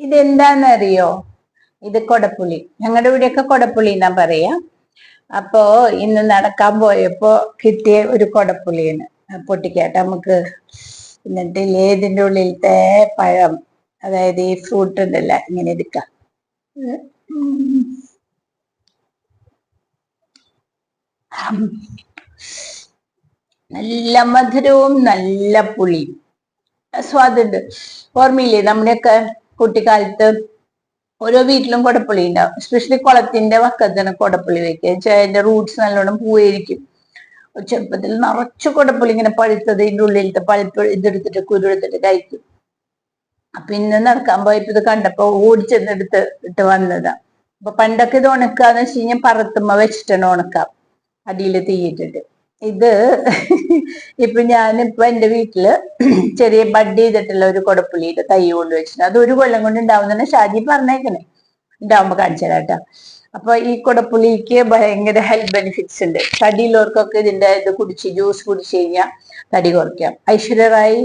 ഇതെന്താന്നറിയോ? ഇത് കൊടപ്പുളി ഞങ്ങളുടെ ഇവിടെയൊക്കെ കൊടപ്പുളി എന്നാ പറയാ. അപ്പോ ഇന്ന് നടക്കാൻ പോയപ്പോ കിട്ടിയ ഒരു കൊടപ്പുളിയാണ് പൊട്ടിക്കാട്ടെ. നമുക്ക് എന്നിട്ട് ഏതിന്റെ ഉള്ളിലത്തെ പഴം അതായത് ഈ ഫ്രൂട്ട് ഉണ്ടല്ല ഇങ്ങനെ എടുക്കാം. നല്ല മധുരവും നല്ല പുളിയും. സ്വാദുണ്ട്. ഓർമ്മയില്ലേ? നമ്മുടെയൊക്കെ കുട്ടിക്കാലത്ത് ഓരോ വീട്ടിലും കൊടപ്പുളി ഉണ്ടാവും. എസ്പെഷ്യലി കുളത്തിന്റെ വക്കത്താണ് കൊടപ്പുളി വെക്കുക. അതിന്റെ റൂട്ട്സ് നല്ലോണം പൂവായിരിക്കും. ചെറുപ്പത്തിൽ നിറച്ചു കൊടപ്പുളി ഇങ്ങനെ പഴുത്തത് ഇതിന്റെ ഉള്ളിലത്തെ പഴുപ്പ് ഇതെടുത്തിട്ട് കുരുടുത്തിട്ട് കഴിക്കും. അപ്പൊ ഇന്ന് നടക്കാൻ പോയപ്പോ ഇത് കണ്ടപ്പോ ഓടിച്ചെന്നെടുത്ത് ഇട്ട് വന്നതാ. അപ്പൊ പണ്ടൊക്കെ ഇത് ഉണക്കാന്ന് വെച്ച് കഴിഞ്ഞാൽ പറത്തുമ്മ വെച്ചിട്ടാണ് ഉണക്കാം. അടിയിൽ തീയിട്ടിട്ട്. ഇത് ഇപ്പൊ ഞാനിപ്പോ എന്റെ വീട്ടിൽ ചെറിയ ബഡ് ചെയ്തിട്ടുള്ള ഒരു കൊടപ്പുള്ളിയുടെ തൈ കൊണ്ട് വെച്ചിട്ടുണ്ട്. അത് ഒരു കൊല്ലം കൊണ്ട് ഉണ്ടാവുന്ന ഷാജി പറഞ്ഞേക്കണേ. ഉണ്ടാവുമ്പോ കാണിച്ചു തരാം കേട്ടോ അപ്പൊ ഈ കുടപ്പുളിക്ക് ഭയങ്കര ഹെൽത്ത് ബെനിഫിറ്റ്സ് ഉണ്ട്. തടിയുള്ളവർക്കൊക്കെ ഇതിന്റെ ഇത് കുടിച്ച് ജ്യൂസ് കുടിച്ചു കഴിഞ്ഞാൽ തടി കുറയ്ക്കാം. ഐശ്വര്യറായി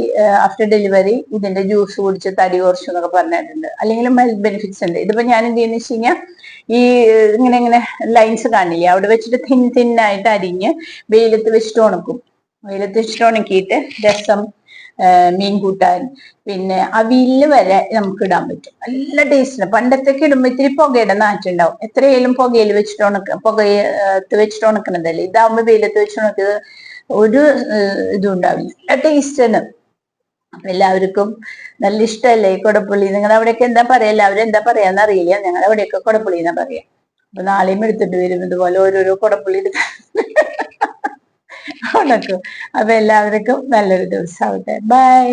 ആഫ്റ്റർ ഡെലിവറി ഇതിന്റെ ജ്യൂസ് കുടിച്ച് തടി കുറച്ചു എന്നൊക്കെ പറഞ്ഞിട്ടുണ്ട്. അല്ലെങ്കിൽ ഹെൽത്ത് ബെനിഫിറ്റ്സ് ഉണ്ട്. ഇതിപ്പോ ഞാൻ എന്ത് ചെയ്യുന്ന വെച്ച് കഴിഞ്ഞാൽ ഈ ഇങ്ങനെ ഇങ്ങനെ ലൈൻസ് കാണില്ലേ? അവിടെ വെച്ചിട്ട് തിൻ തിന്നായിട്ട് അരിഞ്ഞ് വെയിലത്ത് വെച്ചിട്ട് ഉണക്കും. വെയിലത്ത് വെച്ചിട്ട് ഉണക്കിയിട്ട് രസം മീൻ കൂട്ടാൻ പിന്നെ അവിയിൽ വരെ നമുക്ക് ഇടാൻ പറ്റും. നല്ല ടേസ്റ്റ് പണ്ടത്തൊക്കെ ഇടുമ്പോ ഇത്തിരി പുകയുടെ നാറ്റുണ്ടാവും എത്രയായാലും പുകയിൽ വെച്ചിട്ട് ഉണക്ക പുകയത്ത് വെച്ചിട്ട് ഉണക്കണതല്ലേ? ഇതാവുമ്പോ വെയിലത്ത് വെച്ച് ഒരു ഇതും ഉണ്ടാവില്ല. നല്ല ടേസ്റ്റാണ് അപ്പൊ എല്ലാവർക്കും നല്ല ഇഷ്ടമല്ലേ കൊടപ്പുള്ളി? നിങ്ങളുടെ അവിടെയൊക്കെ എന്താ പറയാ? എല്ലാവരും എന്താ പറയാന്ന് അറിയില്ല. ഞങ്ങളുടെ അവിടെയൊക്കെ കൊടപ്പുള്ളി എന്നാ പറയാ. അപ്പൊ നാളെയും എടുത്തിട്ട് വരും ഇതുപോലെ ഓരോരോ കൊടപ്പുള്ളി എടുത്ത് ഉണക്കും അപ്പൊ എല്ലാവർക്കും നല്ലൊരു ദിവസം ആവട്ടെ. ബൈ